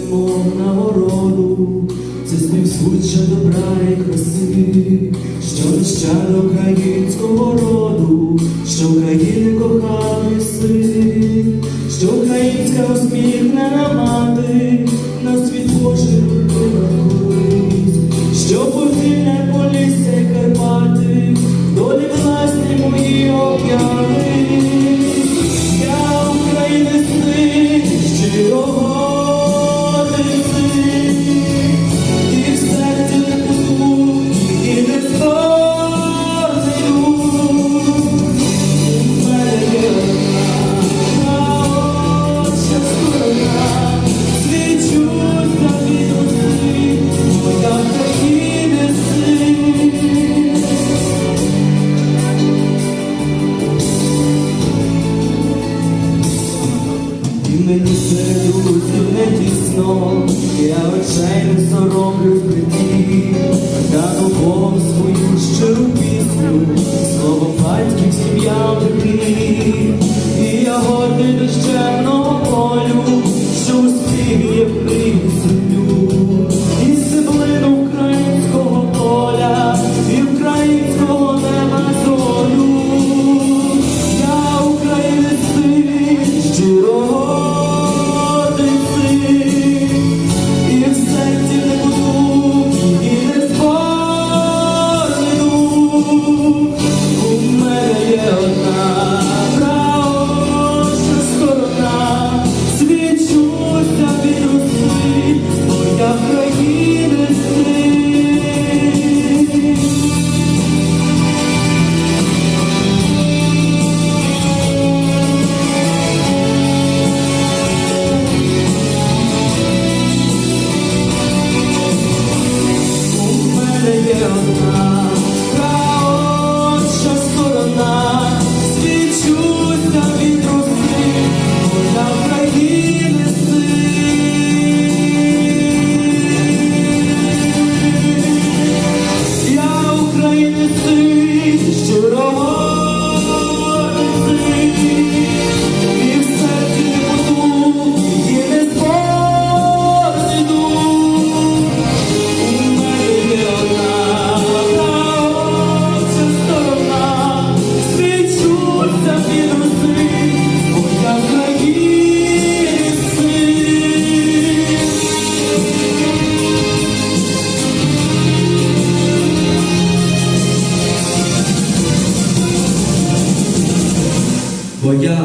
немов нагороду, це знів звуча добра і краси, що нещадо українського роду, що України коханий син, що українська усміхнена мати, мені серед друзів не тісно, я очей не соромлю в житті, та Богом свою щиру пісню, слово батьків сім'я такі, і я гордий дощемного полю, що успіх є Мене є одна праочна сторона, свічуся від роси, моя країни син. Я України син, щирого син, Бо я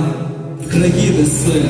країни син.